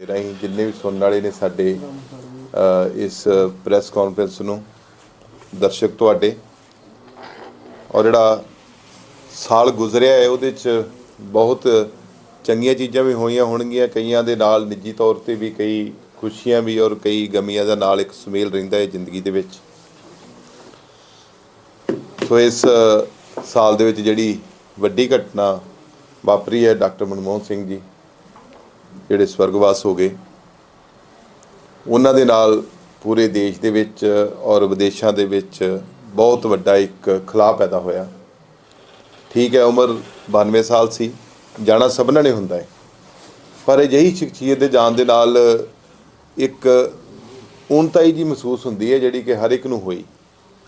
ਰਾਹੀਂ ਜਿੰਨੇ ਵੀ ਸੁਣਨ ਵਾਲੇ ਨੇ ਸਾਡੇ ਇਸ ਪ੍ਰੈਸ ਕਾਨਫਰੰਸ ਨੂੰ, ਦਰਸ਼ਕ ਤੁਹਾਡੇ, ਔਰ ਜਿਹੜਾ ਸਾਲ ਗੁਜ਼ਰਿਆ ਹੈ, ਉਹਦੇ ਚ ਬਹੁਤ ਚੰਗੀਆਂ ਚੀਜ਼ਾਂ ਵੀ ਹੋਈਆਂ ਹੋਣਗੀਆਂ, ਕਈਆਂ ਦੇ ਨਾਲ ਨਿੱਜੀ ਤੌਰ ਤੇ ਵੀ, ਕਈ ਖੁਸ਼ੀਆਂ ਵੀ, ਔਰ ਕਈ ਗਮੀਆਂ ਦਾ ਨਾਲ ਇੱਕ ਸੁਮੇਲ ਰਹਿੰਦਾ ਹੈ ਜ਼ਿੰਦਗੀ ਦੇ ਵਿੱਚ। ਸੋ ਇਸ ਸਾਲ ਦੇ ਵਿੱਚ ਜਿਹੜੀ ਵੱਡੀ ਘਟਨਾ ਵਾਪਰੀ ਹੈ, ਡਾਕਟਰ ਮਨਮੋਹਨ ਸਿੰਘ ਜੀ ਜਿਹੜੇ ਸਵਰਗਵਾਸ ਹੋ ਗਏ, ਉਹਨਾਂ ਦੇ ਨਾਲ ਪੂਰੇ ਦੇਸ਼ ਦੇ ਵਿੱਚ ਔਰ ਵਿਦੇਸ਼ਾਂ ਦੇ ਵਿੱਚ ਬਹੁਤ ਵੱਡਾ ਇੱਕ ਖਲਾਅ ਪੈਦਾ ਹੋਇਆ। ਠੀਕ ਹੈ, ਉਮਰ 92 ਸਾਲ ਸੀ, ਜਾਣਾ ਸਭਨਾਂ ਨੇ ਹੁੰਦਾ ਹੈ। ਪਰ ਅਜਿਹੀ ਸ਼ਖਸੀਅਤ ਦੇ ਜਾਣ ਦੇ ਨਾਲ ਇੱਕ ਉਨਤਾਈ ਜੀ ਮਹਿਸੂਸ ਹੁੰਦੀ ਹੈ, ਜਿਹੜੀ ਕਿ ਹਰ ਇੱਕ ਨੂੰ ਹੋਈ।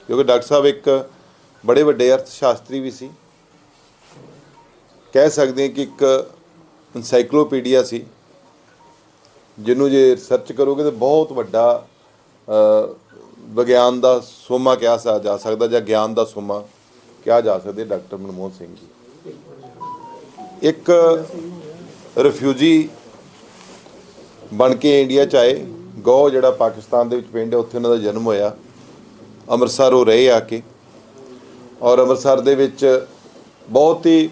ਕਿਉਂਕਿ ਡਾਕਟਰ ਸਾਹਿਬ ਇੱਕ ਬੜੇ ਵੱਡੇ ਅਰਥ ਸ਼ਾਸਤਰੀ ਵੀ ਸੀ। ਕਹਿ ਸਕਦੇ ਹਾਂ ਕਿ ਇੱਕ ਐਨਸਾਈਕਲੋਪੀਡੀਆ ਸੀ। ਜਿਹਨੂੰ ਜੇ ਰਿਸਰਚ ਕਰੋਗੇ ਤਾਂ ਬਹੁਤ ਵੱਡਾ ਵਿਗਿਆਨ ਦਾ ਸੋਮਾ ਕਿਹਾ ਜਾ ਸਕਦਾ ਜਾਂ ਗਿਆਨ ਦਾ ਸੋਮਾ ਕਿਹਾ ਜਾ ਸਕਦਾ ਡਾਕਟਰ ਮਨਮੋਹਨ ਸਿੰਘ ਜੀ। ਇੱਕ ਰਿਫਿਊਜੀ ਬਣ ਕੇ ਇੰਡੀਆ ਚ ਆਏ। ਗੋ ਜਿਹੜਾ ਪਾਕਿਸਤਾਨ ਦੇ ਵਿੱਚ ਪਿੰਡ ਹੈ, ਉੱਥੇ ਉਹਨਾਂ ਦਾ ਜਨਮ ਹੋਇਆ। ਅੰਮ੍ਰਿਤਸਰ ਉਹ ਰਹੇ ਆ ਕੇ। ਔਰ ਅੰਮ੍ਰਿਤਸਰ ਦੇ ਵਿੱਚ ਬਹੁਤ ਹੀ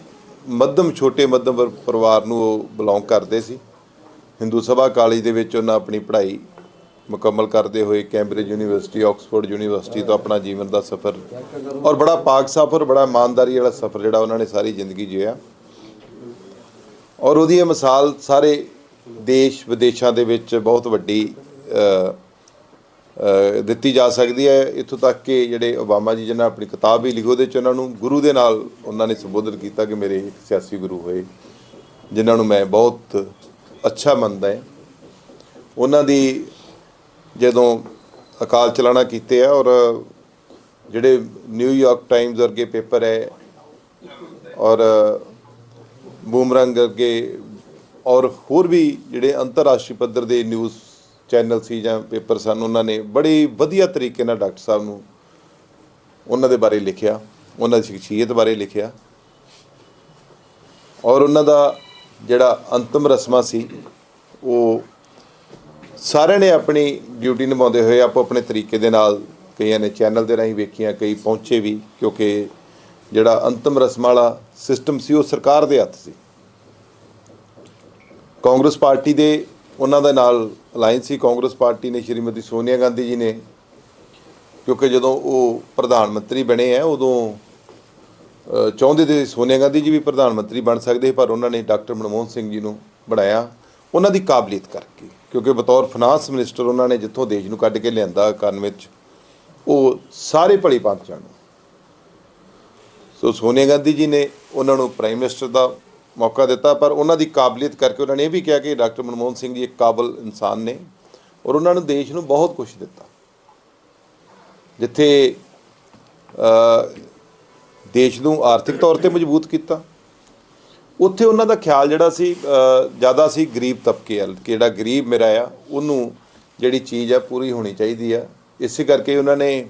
ਮੱਧਮ, ਛੋਟੇ ਮੱਧਮ ਪਰਿਵਾਰ ਨੂੰ ਉਹ ਬਿਲੋਂਗ ਕਰਦੇ ਸੀ। ਹਿੰਦੂ ਸਭਾ ਕਾਲਜ ਦੇ ਵਿੱਚ ਉਹਨਾਂ ਆਪਣੀ ਪੜ੍ਹਾਈ ਮੁਕੰਮਲ ਕਰਦੇ ਹੋਏ ਕੈਂਬਰਿਜ ਯੂਨੀਵਰਸਿਟੀ, ਆਕਸਫੋਰਡ ਯੂਨੀਵਰਸਿਟੀ ਤੋਂ ਆਪਣਾ ਜੀਵਨ ਦਾ ਸਫ਼ਰ ਔਰ ਬੜਾ ਪਾਕ ਸਫ਼ਰ, ਬੜਾ ਇਮਾਨਦਾਰੀ ਵਾਲਾ ਸਫ਼ਰ ਜਿਹੜਾ ਉਹਨਾਂ ਨੇ ਸਾਰੀ ਜ਼ਿੰਦਗੀ ਜਿਆ ਔਰ ਉਹਦੀ ਇਹ ਮਿਸਾਲ ਸਾਰੇ ਦੇਸ਼ ਵਿਦੇਸ਼ਾਂ ਦੇ ਵਿੱਚ ਬਹੁਤ ਵੱਡੀ ਦਿੱਤੀ ਜਾ ਸਕਦੀ ਹੈ। ਇੱਥੋਂ ਤੱਕ ਕਿ ਜਿਹੜੇ ਓਬਾਮਾ ਜੀ ਜਿਹਨਾਂ ਆਪਣੀ ਕਿਤਾਬ ਵੀ ਲਿਖੀ, ਉਹਦੇ ਚ ਉਹਨਾਂ ਨੂੰ ਗੁਰੂ ਦੇ ਨਾਲ ਉਹਨਾਂ ਨੇ ਸੰਬੋਧਨ ਕੀਤਾ ਕਿ ਮੇਰੇ ਇੱਕ ਸਿਆਸੀ ਗੁਰੂ ਹੋਏ, ਜਿਨ੍ਹਾਂ ਨੂੰ ਮੈਂ ਬਹੁਤ ਅੱਛਾ ਮੰਨਦਾ ਹੈ। ਉਹਨਾਂ ਦੀ ਜਦੋਂ ਅਕਾਲ ਚਲਾਣਾ ਕੀਤੇ ਆ ਔਰ ਜਿਹੜੇ ਨਿਊਯਾਰਕ ਟਾਈਮਜ਼ ਵਰਗੇ ਪੇਪਰ ਹੈ ਔਰ ਬੂਮਰੰਗ ਵਰਗੇ ਔਰ ਹੋਰ ਵੀ ਜਿਹੜੇ ਅੰਤਰਰਾਸ਼ਟਰੀ ਪੱਧਰ ਦੇ ਨਿਊਜ਼ ਚੈਨਲ ਸੀ ਜਾਂ ਪੇਪਰ ਸਨ, ਉਹਨਾਂ ਨੇ ਬੜੇ ਵਧੀਆ ਤਰੀਕੇ ਨਾਲ ਡਾਕਟਰ ਸਾਹਿਬ ਨੂੰ ਉਹਨਾਂ ਦੇ ਬਾਰੇ ਲਿਖਿਆ, ਉਹਨਾਂ ਦੀ ਸ਼ਖਸੀਅਤ ਬਾਰੇ ਲਿਖਿਆ ਔਰ ਉਹਨਾਂ ਦਾ ਜਿਹੜਾ ਅੰਤਮ ਰਸਮਾਂ ਸੀ, ਉਹ ਸਾਰਿਆਂ ਨੇ ਆਪਣੀ ਡਿਊਟੀ ਨਿਭਾਉਂਦੇ ਹੋਏ ਆਪੋ ਆਪਣੇ ਤਰੀਕੇ ਦੇ ਨਾਲ ਕਈਆਂ ਨੇ ਚੈਨਲ ਦੇ ਰਾਹੀਂ ਵੇਖੀਆਂ, ਕਈ ਪਹੁੰਚੇ ਵੀ, ਕਿਉਂਕਿ ਜਿਹੜਾ ਅੰਤਮ ਰਸਮਾਂ ਵਾਲਾ ਸਿਸਟਮ ਸੀ, ਉਹ ਸਰਕਾਰ ਦੇ ਹੱਥ ਸੀ। ਕਾਂਗਰਸ ਪਾਰਟੀ ਦੇ ਉਹਨਾਂ ਦੇ ਨਾਲ ਅਲਾਈਅੰਸ ਸੀ। ਕਾਂਗਰਸ ਪਾਰਟੀ ਨੇ ਸ਼੍ਰੀਮਤੀ ਸੋਨੀਆ ਗਾਂਧੀ ਜੀ ਨੇ, ਕਿਉਂਕਿ ਜਦੋਂ ਉਹ ਪ੍ਰਧਾਨ ਮੰਤਰੀ ਬਣੇ ਆ, ਉਦੋਂ ਚਾਹੁੰਦੇ ਤੇ ਸੋਨੀਆ ਗਾਂਧੀ ਜੀ ਵੀ ਪ੍ਰਧਾਨ ਮੰਤਰੀ ਬਣ ਸਕਦੇ, ਪਰ ਉਹਨਾਂ ਨੇ ਡਾਕਟਰ ਮਨਮੋਹਨ ਸਿੰਘ ਜੀ ਨੂੰ ਬਣਾਇਆ ਉਹਨਾਂ ਦੀ ਕਾਬਲੀਅਤ ਕਰਕੇ, ਕਿਉਂਕਿ ਬਤੌਰ ਫਾਈਨਾਂਸ ਮਿਨਿਸਟਰ ਉਹਨਾਂ ਨੇ ਜਿੱਥੋਂ ਦੇਸ਼ ਨੂੰ ਕੱਢ ਕੇ ਲਿਆਂਦਾ ਕਰਨ ਵਿੱਚ, ਉਹ ਸਾਰੇ ਭਲੀ ਪੰਥ ਜਾਣ। ਸੋ ਸੋਨੀਆ ਗਾਂਧੀ ਜੀ ਨੇ ਉਹਨਾਂ ਨੂੰ ਪ੍ਰਾਈਮ ਮਿਨਿਸਟਰ ਦਾ ਮੌਕਾ ਦਿੱਤਾ, ਪਰ ਉਹਨਾਂ ਦੀ ਕਾਬਲੀਅਤ ਕਰਕੇ ਉਹਨਾਂ ਨੇ ਇਹ ਵੀ ਕਿਹਾ ਕਿ ਡਾਕਟਰ ਮਨਮੋਹਨ ਸਿੰਘ ਜੀ ਇੱਕ ਕਾਬਲ ਇਨਸਾਨ ਨੇ ਔਰ ਉਹਨਾਂ ਨੇ ਦੇਸ਼ ਨੂੰ ਬਹੁਤ ਕੁਝ ਦਿੱਤਾ। ਜਿੱਥੇ ਦੇਸ਼ ਨੂੰ ਆਰਥਿਕ ਤੌਰ ਤੇ ਮਜ਼ਬੂਤ ਕੀਤਾ। ਉੱਥੇ ਉਹਨਾਂ ਦਾ ਖਿਆਲ ਜਿਹੜਾ ਸੀ ਜ਼ਿਆਦਾ ਸੀ ਗਰੀਬ ਤਬਕੇ ਵੱਲ ਕਿ ਜਿਹੜਾ ਗਰੀਬ ਮੇਰਾ ਆ ਉਹਨੂੰ ਜਿਹੜੀ ਚੀਜ਼ ਆ ਪੂਰੀ ਹੋਣੀ ਚਾਹੀਦੀ ਆ। ਇਸੇ ਕਰਕੇ ਉਹਨਾਂ ਨੇ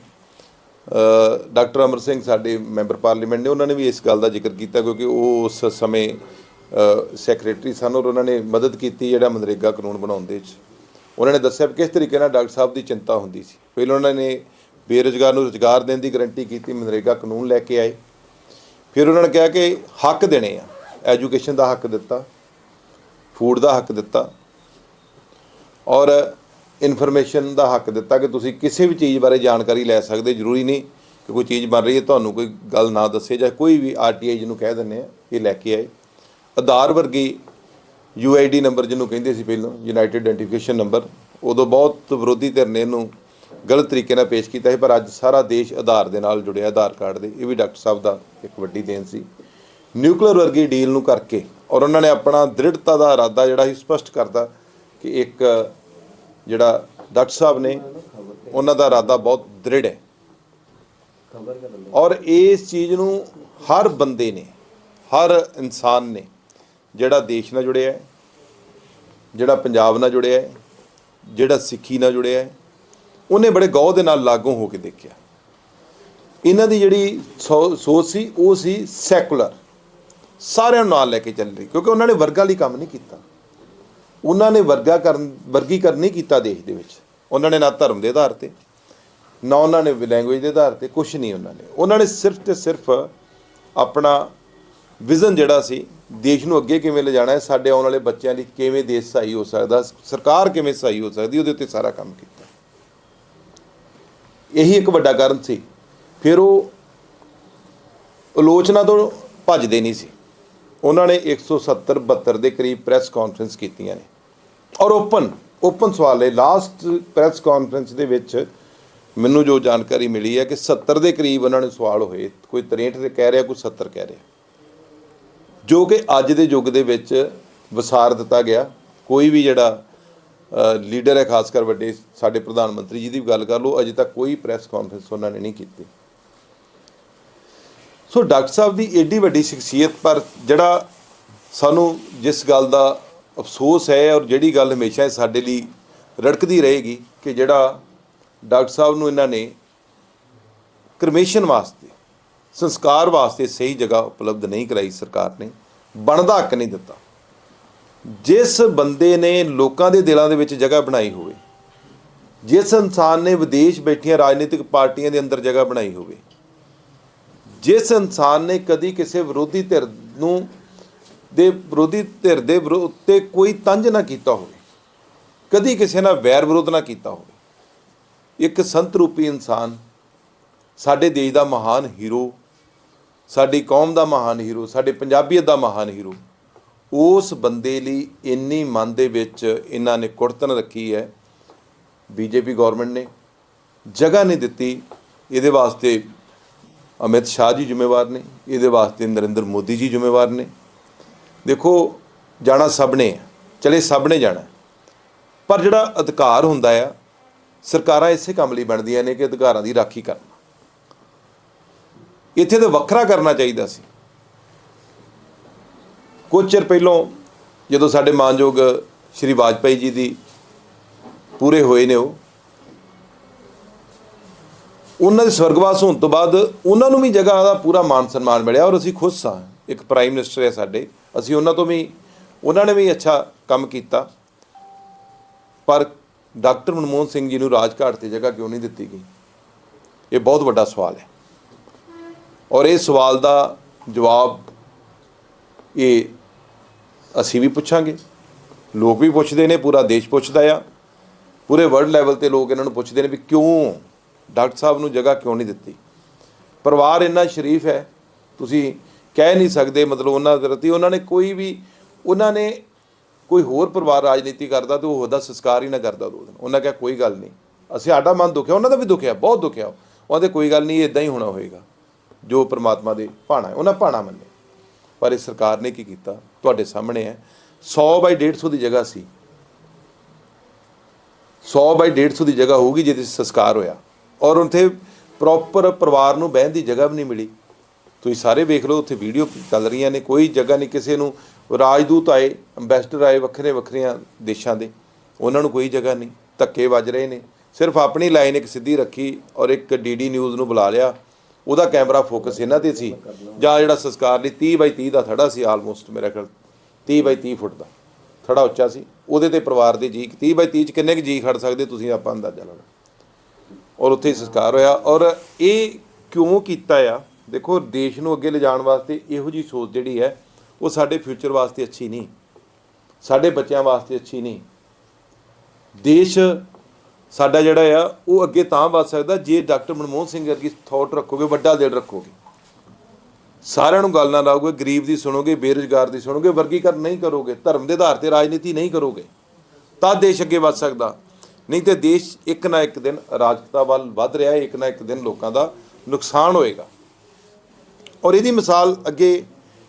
ਡਾਕਟਰ ਅਮਰ ਸਿੰਘ ਸਾਡੇ ਮੈਂਬਰ ਪਾਰਲੀਮੈਂਟ ਨੇ ਉਹਨਾਂ ਨੇ ਵੀ ਇਸ ਗੱਲ ਦਾ ਜ਼ਿਕਰ ਕੀਤਾ ਕਿਉਂਕਿ ਉਹ ਉਸ ਸਮੇਂ ਅ, ਸੈਕਟਰੀ ਸਨ ਔਰ ਉਹਨਾਂ ਨੇ ਮਦਦ ਕੀਤੀ ਜਿਹੜਾ ਮਨਰੇਗਾ ਕਾਨੂੰਨ ਬਣਾਉਣ ਦੇ ਵਿੱਚ। ਉਹਨਾਂ ਨੇ ਦੱਸਿਆ ਵੀ ਕਿਸ ਤਰੀਕੇ ਨਾਲ ਡਾਕਟਰ ਸਾਹਿਬ ਦੀ ਚਿੰਤਾ ਹੁੰਦੀ ਸੀ। ਪਹਿਲਾਂ ਉਹਨਾਂ ਨੇ ਬੇਰੁਜ਼ਗਾਰ ਨੂੰ ਰੁਜ਼ਗਾਰ ਦੇਣ ਦੀ ਗਾਰੰਟੀ ਕੀਤੀ ਮਨਰੇਗਾ ਕਾਨੂੰਨ ਲੈ ਕੇ ਆਏ। ਫਿਰ ਉਹਨਾਂ ਨੇ ਕਿਹਾ ਕਿ ਹੱਕ ਦੇਣੇ ਆ, ਐਜੂਕੇਸ਼ਨ ਦਾ ਹੱਕ ਦਿੱਤਾ, ਫੂਡ ਦਾ ਹੱਕ ਦਿੱਤਾ ਔਰ ਇਨਫੋਰਮੇਸ਼ਨ ਦਾ ਹੱਕ ਦਿੱਤਾ ਕਿ ਤੁਸੀਂ ਕਿਸੇ ਵੀ ਚੀਜ਼ ਬਾਰੇ ਜਾਣਕਾਰੀ ਲੈ ਸਕਦੇ, ਜ਼ਰੂਰੀ ਨਹੀਂ ਕਿ ਕੋਈ ਚੀਜ਼ ਬਣ ਰਹੀ ਹੈ, ਤੁਹਾਨੂੰ ਕੋਈ ਗੱਲ ਨਾ ਦੱਸੇ ਜਾਂ ਕੋਈ ਵੀ ਆਰਟੀਆਈ ਜਿਹਨੂੰ ਕਹਿ ਦਿੰਦੇ ਆ, ਇਹ ਲੈ ਕੇ ਆਏ। ਆਧਾਰ ਵਰਗੀ ਯੂਆਈਡੀ ਨੰਬਰ ਜਿਹਨੂੰ ਕਹਿੰਦੇ ਸੀ ਪਹਿਲਾਂ, ਯੂਨਾਈਟਿਡ ਆਇਡੈਂਟੀਫਿਕੇਸ਼ਨ ਨੰਬਰ, ਉਦੋਂ ਬਹੁਤ ਵਿਰੋਧੀ ਧਿਰ ਨੇ ਇਹਨੂੰ ਗਲਤ ਤਰੀਕੇ ਨਾਲ ਪੇਸ਼ ਕੀਤਾ ਸੀ, ਪਰ ਅੱਜ ਸਾਰਾ ਦੇਸ਼ ਆਧਾਰ ਦੇ ਨਾਲ ਜੁੜਿਆ, ਆਧਾਰ ਕਾਰਡ ਦੇ, ਇਹ ਵੀ ਡਾਕਟਰ ਸਾਹਿਬ ਦਾ ਇੱਕ ਵੱਡੀ ਦੇਣ ਸੀ। ਨਿਊਕਲੀਅਰ ਵਰਗੀ ਡੀਲ ਨੂੰ ਕਰਕੇ, ਔਰ ਉਹਨਾਂ ਨੇ ਆਪਣਾ ਦ੍ਰਿੜਤਾ ਦਾ ਇਰਾਦਾ ਜਿਹੜਾ ਸੀ, ਸਪਸ਼ਟ ਕਰਦਾ ਕਿ ਇੱਕ ਜਿਹੜਾ ਡਾਕਟਰ ਸਾਹਿਬ ਨੇ, ਉਹਨਾਂ ਦਾ ਇਰਾਦਾ ਬਹੁਤ ਦ੍ਰਿੜ ਹੈ। ਔਰ ਇਸ ਚੀਜ਼ ਨੂੰ ਹਰ ਬੰਦੇ ਨੇ, ਹਰ ਇਨਸਾਨ ਨੇ ਜਿਹੜਾ ਦੇਸ਼ ਨਾਲ ਜੁੜਿਆ ਹੈ, ਜਿਹੜਾ ਪੰਜਾਬ ਨਾਲ ਜੁੜਿਆ ਹੈ, ਜਿਹੜਾ ਸਿੱਖੀ ਨਾਲ ਜੁੜਿਆ ਹੈ ਉਹਨੇ ਬੜੇ ਗੌਰ ਦੇ ਨਾਲ ਲਾਗੂ ਹੋ ਕੇ ਦੇਖਿਆ। ਇਹਨਾਂ ਦੀ ਜਿਹੜੀ ਸੋ- ਸੋਚ ਸੀ, ਉਹ ਸੀ ਸੈਕੂਲਰ। ਸਾਰਿਆਂ ਨੂੰ ਨਾਲ ਲੈ ਕੇ ਚੱਲ ਰਹੀ, ਕਿਉਂਕਿ ਉਹਨਾਂ ਨੇ ਵਰਗਾਂ ਲਈ ਕੰਮ ਨਹੀਂ ਕੀਤਾ। ਉਹਨਾਂ ਨੇ ਵਰਗਾ ਕਰਨ, ਵਰਗੀਕਰਨ ਨਹੀਂ ਕੀਤਾ ਦੇਸ਼ ਦੇ ਵਿੱਚ। ਉਹਨਾਂ ਨੇ ਨਾ ਧਰਮ ਦੇ ਆਧਾਰ ਤੇ, ਨਾ ਉਹਨਾਂ ਨੇ ਲੈਂਗੁਏਜ ਦੇ ਆਧਾਰ ਤੇ ਕੁਝ ਨਹੀਂ ਉਹਨਾਂ ਨੇ। ਉਹਨਾਂ ਨੇ ਸਿਰਫ ਤੇ ਸਿਰਫ ਆਪਣਾ ਵਿਜ਼ਨ ਜਿਹੜਾ ਸੀ, ਦੇਸ਼ ਨੂੰ ਅੱਗੇ ਕਿਵੇਂ ਲਿਜਾਣਾ ਹੈ, ਸਾਡੇ ਆਉਣ ਵਾਲੇ ਬੱਚਿਆਂ ਲਈ ਕਿਵੇਂ ਦੇਸ਼ ਸਹੀ ਹੋ ਸਕਦਾ, ਸਰਕਾਰ ਕਿਵੇਂ ਸਹਾਈ ਹੋ ਸਕਦੀ, ਉਹਦੇ ਉੱਤੇ ਸਾਰਾ ਕੰਮ ਕੀਤਾ। ਇਹੀ ਇੱਕ ਵੱਡਾ ਕਾਰਨ ਸੀ। ਫਿਰ ਉਹ ਆਲੋਚਨਾ ਤੋਂ ਭੱਜਦੇ ਨਹੀਂ ਸੀ। ਉਹਨਾਂ ਨੇ 170 72 ਦੇ ਕਰੀਬ ਪ੍ਰੈਸ ਕਾਨਫਰੰਸ ਕੀਤੀਆਂ ਨੇ। ਔਰ ਓਪਨ ਓਪਨ ਸਵਾਲ ਹੈ ਲਾਸਟ ਪ੍ਰੈਸ ਕਾਨਫਰੰਸ ਦੇ ਵਿੱਚ ਮੈਨੂੰ ਜੋ ਜਾਣਕਾਰੀ ਮਿਲੀ ਹੈ ਕਿ 70 ਦੇ ਕਰੀਬ ਉਹਨਾਂ ਨੇ ਸਵਾਲ ਹੋਏ। ਕੋਈ 63 ਤੇ ਕਹਿ ਰਿਹਾ, ਕੋਈ 70 ਕਹਿ ਰਿਹਾ। ਜੋ ਕਿ ਅੱਜ ਦੇ ਯੁੱਗ ਦੇ ਵਿੱਚ ਵਿਸਾਰ ਦਿੱਤਾ ਗਿਆ। ਕੋਈ ਵੀ ਜਿਹੜਾ ਲੀਡਰ ਹੈ, ਖਾਸ ਕਰ ਵੱਡੇ ਸਾਡੇ ਪ੍ਰਧਾਨ ਮੰਤਰੀ ਜੀ ਦੀ ਵੀ ਗੱਲ ਕਰ ਲਓ, ਅਜੇ ਤੱਕ ਕੋਈ ਪ੍ਰੈਸ ਕਾਨਫਰੰਸ ਉਹਨਾਂ ਨੇ ਨਹੀਂ ਕੀਤੀ। ਸੋ ਡਾਕਟਰ ਸਾਹਿਬ ਦੀ ਏਡੀ ਵੱਡੀ ਸ਼ਖਸੀਅਤ, ਪਰ ਜਿਹੜਾ ਸਾਨੂੰ ਜਿਸ ਗੱਲ ਦਾ ਅਫਸੋਸ ਹੈ ਔਰ ਜਿਹੜੀ ਗੱਲ ਹਮੇਸ਼ਾ ਹੀ ਸਾਡੇ ਲਈ ਰੜਕਦੀ ਰਹੇਗੀ ਕਿ ਜਿਹੜਾ ਡਾਕਟਰ ਸਾਹਿਬ ਨੂੰ ਇਹਨਾਂ ਨੇ ਕਰਮੇਸ਼ਨ ਵਾਸਤੇ, ਸੰਸਕਾਰ ਵਾਸਤੇ ਸਹੀ ਜਗ੍ਹਾ ਉਪਲਬਧ ਨਹੀਂ ਕਰਾਈ ਸਰਕਾਰ ਨੇ, ਬਣਦਾ ਹੱਕ ਨਹੀਂ ਦਿੱਤਾ। ਜਿਸ ਬੰਦੇ ਨੇ ਲੋਕਾਂ ਦੇ ਦਿਲਾਂ ਦੇ ਵਿੱਚ ਜਗ੍ਹਾ ਬਣਾਈ ਹੋਵੇ, ਜਿਸ ਇਨਸਾਨ ਨੇ ਵਿਦੇਸ਼ ਬੈਠੀਆਂ ਰਾਜਨੀਤਿਕ ਪਾਰਟੀਆਂ ਦੇ ਅੰਦਰ ਜਗ੍ਹਾ ਬਣਾਈ ਹੋਵੇ, ਜਿਸ ਇਨਸਾਨ ਨੇ ਕਦੀ ਕਿਸੇ ਵਿਰੋਧੀ ਧਿਰ ਨੂੰ ਦੇ ਵਿਰੋਧੀ ਧਿਰ ਦੇ ਵਿਰੋ- ਉੱਤੇ ਕੋਈ ਤੰਜ ਨਾ ਕੀਤਾ ਹੋਵੇ, ਕਦੀ ਕਿਸੇ ਨਾਲ ਵੈਰ ਵਿਰੋਧ ਨਾ ਕੀਤਾ ਹੋਵੇ, ਇੱਕ ਸੰਤ ਰੂਪੀ ਇਨਸਾਨ ਸਾਡੇ ਦੇਸ਼ ਦਾ ਮਹਾਨ ਹੀਰੋ, ਸਾਡੀ ਕੌਮ ਦਾ ਮਹਾਨ ਹੀਰੋ, ਸਾਡੇ ਪੰਜਾਬੀਅਤ ਦਾ ਮਹਾਨ ਹੀਰੋ ਉਸ ਬੰਦੇ ਲਈ ਇੰਨੀ ਮਨ ਦੇ ਵਿੱਚ ਇਹਨਾਂ ਨੇ ਕੁੜਤਨ ਰੱਖੀ ਹੈ। ਬੀਜੇਪੀ ਗਵਰਨਮੈਂਟ ਨੇ ਜਗ੍ਹਾ ਨਹੀਂ ਦਿੱਤੀ। ਇਹਦੇ ਵਾਸਤੇ ਅਮਿਤ ਸ਼ਾਹ ਜੀ ਜ਼ਿੰਮੇਵਾਰ ਨੇ, ਇਹਦੇ ਵਾਸਤੇ ਨਰਿੰਦਰ ਮੋਦੀ ਜੀ ਜ਼ਿੰਮੇਵਾਰ ਨੇ। ਦੇਖੋ, ਜਾਣਾ ਸਭ ਨੇ ਚਲੇ ਸਭ ਨੇ ਜਾਣਾ। ਪਰ ਜਿਹੜਾ ਅਧਿਕਾਰ ਹੁੰਦਾ ਆ, ਸਰਕਾਰਾਂ ਇਸੇ ਕੰਮ ਲਈ ਬਣਦੀਆਂ ਨੇ ਕਿ ਅਧਿਕਾਰਾਂ ਦੀ ਰਾਖੀ ਕਰਨ। ਇੱਥੇ ਤਾਂ ਵੱਖਰਾ ਕਰਨਾ ਚਾਹੀਦਾ ਸੀ। ਕੁਝ ਚਿਰ ਪਹਿਲਾਂ ਜਦੋਂ ਸਾਡੇ ਮਾਨਯੋਗ ਸ਼੍ਰੀ ਵਾਜਪਾਈ ਜੀ ਦੀ ਪੂਰੇ ਹੋਏ ਨੇ ਉਹ, ਉਹਨਾਂ ਦੇ ਸਵਰਗਵਾਸ ਹੋਣ ਤੋਂ ਬਾਅਦ ਉਹਨਾਂ ਨੂੰ ਵੀ ਜਗ੍ਹਾ ਦਾ ਪੂਰਾ ਮਾਨ ਸਨਮਾਨ ਮਿਲਿਆ ਔਰ ਅਸੀਂ ਖੁਸ਼ ਹਾਂ। ਇੱਕ ਪ੍ਰਾਈਮ ਮਿਨਿਸਟਰ ਹੈ ਸਾਡੇ। ਅਸੀਂ ਉਹਨਾਂ ਤੋਂ ਵੀ, ਉਹਨਾਂ ਨੇ ਵੀ ਅੱਛਾ ਕੰਮ ਕੀਤਾ। ਪਰ ਡਾਕਟਰ ਮਨਮੋਹਨ ਸਿੰਘ ਜੀ ਨੂੰ ਰਾਜਘਾਟ ਤੇ ਜਗ੍ਹਾ ਕਿਉਂ ਨਹੀਂ ਦਿੱਤੀ ਗਈ? ਇਹ ਬਹੁਤ ਵੱਡਾ ਸਵਾਲ ਹੈ। ਔਰ ਇਹ ਸਵਾਲ ਦਾ ਜਵਾਬ ਇਹ ਅਸੀਂ ਵੀ ਪੁੱਛਾਂਗੇ। ਲੋਕ ਵੀ ਪੁੱਛਦੇ ਨੇ, ਪੂਰਾ ਦੇਸ਼ ਪੁੱਛਦਾ ਆ। ਪੂਰੇ ਵਰਲਡ ਲੈਵਲ ਤੇ ਲੋਕ ਇਹਨਾਂ ਨੂੰ ਪੁੱਛਦੇ ਨੇ ਵੀ ਕਿਉਂ ਡਾਕਟਰ ਸਾਹਿਬ ਨੂੰ ਜਗ੍ਹਾ ਕਿਉਂ ਨਹੀਂ ਦਿੱਤੀ? ਪਰਿਵਾਰ ਇੰਨਾ ਸ਼ਰੀਫ ਹੈ, ਤੁਸੀਂ ਕਹਿ ਨਹੀਂ ਸਕਦੇ, ਮਤਲਬ ਉਹਨਾਂ ਦੇ ਪ੍ਰਤੀ ਉਹਨਾਂ ਨੇ ਕੋਈ ਵੀ, ਉਹਨਾਂ ਨੇ ਕੋਈ ਹੋਰ ਪਰਿਵਾਰ ਰਾਜਨੀਤੀ ਕਰਦਾ ਤੇ ਉਹ ਉਹਦਾ ਸੰਸਕਾਰ ਹੀ ਨਾ ਕਰਦਾ ਦੋ ਦਿਨ। ਉਹਨਾਂ ਕਿਹਾ ਕੋਈ ਗੱਲ ਨਹੀਂ। ਅਸੀਂ ਸਾਡਾ ਮਨ ਦੁਖਿਆ, ਉਹਨਾਂ ਦਾ ਵੀ ਦੁਖਿਆ, ਬਹੁਤ ਦੁਖਿਆ। ਉਹਦੇ ਕੋਈ ਗੱਲ ਨਹੀਂ ਇਦਾਂ ਹੀ ਹੋਣਾ ਹੋਏਗਾ। ਜੋ ਪ੍ਰਮਾਤਮਾ ਦੇ ਭਾਣਾ ਹੈ, ਉਹਨਾਂ ਭਾਣਾ ਮੰਨੇ। ਪਰ ਇਹ ਸਰਕਾਰ ਨੇ ਕੀ ਕੀਤਾ? ਤੁਹਾਡੇ ਸਾਹਮਣੇ ਹੈ। 100 ਬਾਈ 150 ਦੀ ਜਗ੍ਹਾ ਸੀ। 100 ਬਾਈ 150 ਦੀ ਜਗ੍ਹਾ ਹੋਊਗੀ ਜਿਹਦੇ 'ਚ ਸੰਸਕਾਰ ਹੋਇਆ। ਔਰ ਉੱਥੇ ਪ੍ਰੋਪਰ ਪਰਿਵਾਰ ਨੂੰ ਬਹਿਣ ਦੀ ਜਗ੍ਹਾ ਵੀ ਨਹੀਂ ਮਿਲੀ। ਤੁਸੀਂ ਸਾਰੇ ਵੇਖ ਲਓ, ਉੱਥੇ ਵੀਡੀਓ ਚੱਲ ਰਹੀਆਂ ਨੇ। ਕੋਈ ਜਗ੍ਹਾ ਨਹੀਂ, ਕਿਸੇ ਨੂੰ ਰਾਜਦੂਤ ਆਏ ਅੰਬੈਸਡਰ ਆਏ ਵੱਖਰੇ ਵੱਖਰੀਆਂ ਦੇਸ਼ਾਂ ਦੇ। ਉਹਨਾਂ ਨੂੰ ਕੋਈ ਜਗ੍ਹਾ ਨਹੀਂ। ਧੱਕੇ ਵੱਜ ਰਹੇ ਨੇ। ਸਿਰਫ ਆਪਣੀ ਲਾਈਨ ਇੱਕ ਸਿੱਧੀ ਰੱਖੀ ਔਰ ਇੱਕ ਡੀਡੀ ਨਿਊਜ਼ ਨੂੰ ਬੁਲਾ ਲਿਆ। ਉਹਦਾ ਕੈਮਰਾ ਫੋਕਸ ਇਹਨਾਂ ਤੇ ਸੀ। ਜਾਂ ਜਿਹੜਾ ਸੰਸਕਾਰ ਲਈ 30 ਬਾਈ 30 ਦਾ ਥੜਾ ਸੀ ਆਲਮੋਸਟ ਮੇਰਾ ਖਿਆਲ 30 ਬਾਈ 30 ਫੁੱਟ ਦਾ। ਥੜਾ ਉੱਚਾ ਸੀ। ਉਹਦੇ ਤੇ ਪਰਿਵਾਰ ਦੇ ਜੀ 30 ਬਾਈ 30 ਚ ਕਿੰਨੇ ਕੁ ਜੀ ਖੜ ਸਕਦੇ ਤੁਸੀਂ ਆਪਾਂ ਅੰਦਾਜ਼ਾ ਲਾ ਲਓ। ਔਰ ਉੱਥੇ ਸੰਸਕਾਰ ਹੋਇਆ। ਔਰ ਇਹ ਕਿਉਂ ਕੀਤਾ ਆ? ਦੇਖੋ, ਦੇਸ਼ ਨੂੰ ਅੱਗੇ ਲਿਜਾਣ ਵਾਸਤੇ ਇਹੋ ਜੀ ਸੋਚ ਜਿਹੜੀ ਹੈ, ਉਹ ਸਾਡੇ ਫਿਊਚਰ ਵਾਸਤੇ ਅੱਛੀ ਨਹੀਂ। ਸਾਡੇ ਬੱਚਿਆਂ ਵਾਸਤੇ ਅੱਛੀ ਨਹੀਂ। ਦੇਸ਼ ਸਾਡਾ ਜਿਹੜਾ ਆ, ਉਹ ਅੱਗੇ ਤਾਂ ਵੱਧ ਸਕਦਾ ਜੇ ਡਾਕਟਰ ਮਨਮੋਹਨ ਸਿੰਘ ਵਰਗੀ ਥਾਟ ਰੱਖੋਗੇ, ਵੱਡਾ ਦਿਲ ਰੱਖੋਗੇ। ਸਾਰਿਆਂ ਨੂੰ ਗੱਲ ਨਾ ਲਾਓਗੇ, ਗਰੀਬ ਦੀ ਸੁਣੋਗੇ, ਬੇਰੁਜ਼ਗਾਰ ਦੀ ਸੁਣੋਗੇ, ਵਰਗੀਕਰਨ ਨਹੀਂ ਕਰੋਗੇ, ਧਰਮ ਦੇ ਆਧਾਰ ਤੇ ਰਾਜਨੀਤੀ ਨਹੀਂ ਕਰੋਗੇ, ਤਾਂ ਦੇਸ਼ ਅੱਗੇ ਵੱਧ ਸਕਦਾ। ਨਹੀਂ ਤੇ ਦੇਸ਼ ਇੱਕ ਨਾ ਇੱਕ ਦਿਨ ਅਰਾਜਕਤਾ ਵੱਲ ਵੱਧ ਰਿਹਾ ਹੈ, ਇੱਕ ਨਾ ਇੱਕ ਦਿਨ ਲੋਕਾਂ ਦਾ ਨੁਕਸਾਨ ਹੋਏਗਾ। ਔਰ ਇਹਦੀ ਮਿਸਾਲ ਅੱਗੇ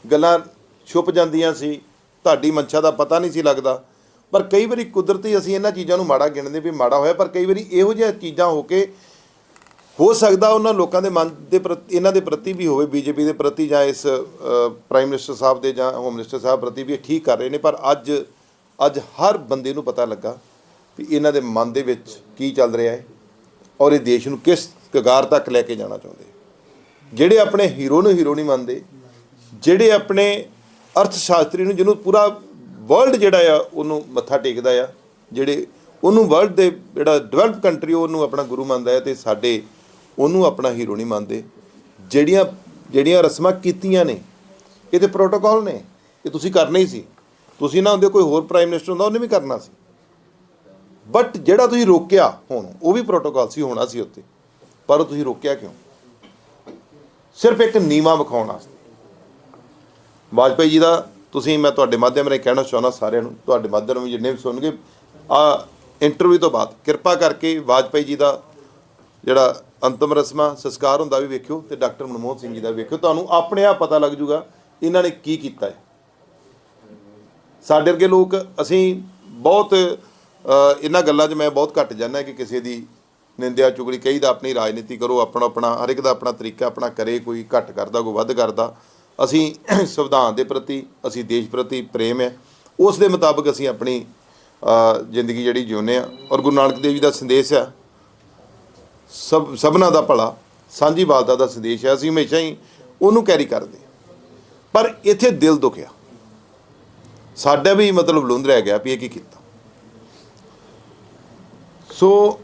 ਗੱਲਾਂ ਛੁਪ ਜਾਂਦੀਆਂ ਸੀ, ਤੁਹਾਡੀ ਮਨਸ਼ਾ ਦਾ ਪਤਾ ਨਹੀਂ ਸੀ ਲੱਗਦਾ। ਪਰ ਕਈ ਵਾਰੀ ਕੁਦਰਤੀ ਅਸੀਂ ਇਹਨਾਂ ਚੀਜ਼ਾਂ ਨੂੰ ਮਾੜਾ ਗਿਣਦੇ ਵੀ ਮਾੜਾ ਹੋਇਆ, ਪਰ ਕਈ ਵਾਰੀ ਇਹੋ ਜਿਹੀਆਂ ਚੀਜ਼ਾਂ ਹੋ ਕੇ ਹੋ ਸਕਦਾ ਉਹਨਾਂ ਲੋਕਾਂ ਦੇ ਮਨ ਦੇ ਪ੍ਰਤੀ, ਇਹਨਾਂ ਦੇ ਪ੍ਰਤੀ ਵੀ ਹੋਵੇ, ਬੀਜੇਪੀ ਦੇ ਪ੍ਰਤੀ ਜਾਂ ਇਸ ਪ੍ਰਾਈਮ ਮਿਨਿਸਟਰ ਸਾਹਿਬ ਦੇ ਜਾਂ ਹੋਮ ਮਿਨਿਸਟਰ ਸਾਹਿਬ ਪ੍ਰਤੀ ਵੀ ਇਹ ਠੀਕ ਕਰ ਰਹੇ ਨੇ, ਪਰ ਅੱਜ ਅੱਜ ਹਰ ਬੰਦੇ ਨੂੰ ਪਤਾ ਲੱਗਾ ਵੀ ਇਹਨਾਂ ਦੇ ਮਨ ਦੇ ਵਿੱਚ ਕੀ ਚੱਲ ਰਿਹਾ ਹੈ ਔਰ ਇਹ ਦੇਸ਼ ਨੂੰ ਕਿਸ ਕਗਾਰ ਤੱਕ ਲੈ ਕੇ ਜਾਣਾ ਚਾਹੁੰਦੇ ਜਿਹੜੇ ਆਪਣੇ ਹੀਰੋ ਨੂੰ ਹੀਰੋ ਨਹੀਂ ਮੰਨਦੇ, ਜਿਹੜੇ ਆਪਣੇ ਅਰਥ ਸ਼ਾਸਤਰੀ ਨੂੰ ਜਿਹਨੂੰ ਪੂਰਾ ਵਰਲਡ ਜਿਹੜਾ ਆ, ਉਹਨੂੰ ਮੱਥਾ ਟੇਕਦਾ ਆ। ਜਿਹੜੇ ਉਹਨੂੰ ਵਰਲਡ ਦੇ ਜਿਹੜਾ ਡਿਵੈਲਪ ਕੰਟਰੀ ਉਹਨੂੰ ਆਪਣਾ ਗੁਰੂ ਮੰਨਦਾ ਹੈ ਤੇ ਸਾਡੇ ਉਹਨੂੰ ਆਪਣਾ ਹੀਰੋ ਨਹੀਂ ਮੰਨਦੇ। ਜਿਹੜੀਆਂ ਜਿਹੜੀਆਂ ਰਸਮਾਂ ਕੀਤੀਆਂ ਨੇ, ਇਹ ਤੇ ਪ੍ਰੋਟੋਕਾਲ ਨੇ, ਇਹ ਤੁਸੀਂ ਕਰਨੇ ਹੀ ਸੀ। ਤੁਸੀਂ ਨਾ ਹੁੰਦੇ ਕੋਈ ਹੋਰ ਪ੍ਰਾਈਮ ਮਿਨਿਸਟਰ ਹੁੰਦਾ, ਉਹਨੇ ਵੀ ਕਰਨਾ ਸੀ। ਬਟ ਜਿਹੜਾ ਤੁਸੀਂ ਰੋਕਿਆ ਹੁਣ, ਉਹ ਵੀ ਪ੍ਰੋਟੋਕਾਲ ਸੀ, ਹੋਣਾ ਸੀ ਉੱਤੇ ਪਰ ਤੁਸੀਂ ਰੋਕਿਆ ਕਿਉਂ? ਸਿਰਫ ਇੱਕ ਨੀਵਾ ਵਿਖਾਉਣ ਵਾਸਤੇ। ਵਾਜਪਾਈ ਜੀ ਦਾ ਤੁਸੀਂ, ਮੈਂ ਤੁਹਾਡੇ ਮਾਧਿਅਮ ਰਾਹੀਂ ਕਹਿਣਾ ਚਾਹੁੰਦਾ ਸਾਰਿਆਂ ਨੂੰ, ਤੁਹਾਡੇ ਮਾਧਿਅਮ ਰਾਹੀਂ ਜਿੰਨੇ ਵੀ ਸੁਣਨਗੇ, ਆ ਇੰਟਰਵਿਊ ਤੋਂ ਬਾਅਦ ਕਿਰਪਾ ਕਰਕੇ ਵਾਜਪਾਈ ਜੀ ਦਾ ਜਿਹੜਾ ਅੰਤਮ ਰਸਮਾਂ, ਸੰਸਕਾਰ ਹੁੰਦਾ ਵੀ ਵੇਖਿਓ ਤੇ ਡਾਕਟਰ ਮਨਮੋਹਨ ਸਿੰਘ ਜੀ ਦਾ ਵੀ ਵੇਖਿਓ, ਤੁਹਾਨੂੰ ਆਪਣੇ ਆਪ ਪਤਾ ਲੱਗ ਜੂਗਾ ਇਹਨਾਂ ਨੇ ਕੀ ਕੀਤਾ ਹੈ। ਸਾਡੇ ਵਰਗੇ ਲੋਕ, ਅਸੀਂ ਬਹੁਤ ਇਹਨਾਂ ਗੱਲਾਂ 'ਚ ਮੈਂ ਬਹੁਤ ਘੱਟ ਜਾਂਦਾ ਕਿ ਕਿਸੇ ਦੀ ਨਿੰਦਿਆ ਚੁਗਲੀ, ਕਈ ਦਾ ਆਪਣੀ ਰਾਜਨੀਤੀ ਕਰੋ ਆਪਣਾ ਆਪਣਾ ਹਰ ਇੱਕ ਦਾ ਆਪਣਾ ਤਰੀਕਾ, ਆਪਣਾ ਕਰੇ ਕੋਈ, ਘੱਟ ਕਰਦਾ, ਕੋਈ ਵੱਧ ਕਰਦਾ। ਅਸੀਂ ਸੰਵਿਧਾਨ ਦੇ ਪ੍ਰਤੀ, ਅਸੀਂ ਦੇਸ਼ ਪ੍ਰਤੀ ਪ੍ਰੇਮ ਹੈ। ਉਸ ਦੇ ਮੁਤਾਬਕ ਅਸੀਂ ਆਪਣੀ ਜ਼ਿੰਦਗੀ ਜਿਹੜੀ ਜਿਉਂਦੇ ਆ ਔਰ ਗੁਰੂ ਨਾਨਕ ਦੇਵ ਜੀ ਦਾ ਸੰਦੇਸ਼ ਆ ਸਭ, ਸਭਨਾ ਦਾ ਭਲਾ, ਸਾਂਝੀ ਵਾਲਤਾ ਦਾ ਸੰਦੇਸ਼ ਹੈ। ਅਸੀਂ ਹਮੇਸ਼ਾ ਹੀ ਉਹਨੂੰ ਕੈਰੀ ਕਰਦੇ ਪਰ ਇੱਥੇ ਦਿਲ ਦੁਖਿਆ। ਸਾਡਾ ਵੀ ਮਤਲਬ ਲੁੰਦ ਰਹਿ ਗਿਆ ਵੀ ਇਹ ਕੀ ਕੀਤਾ। ਸੋ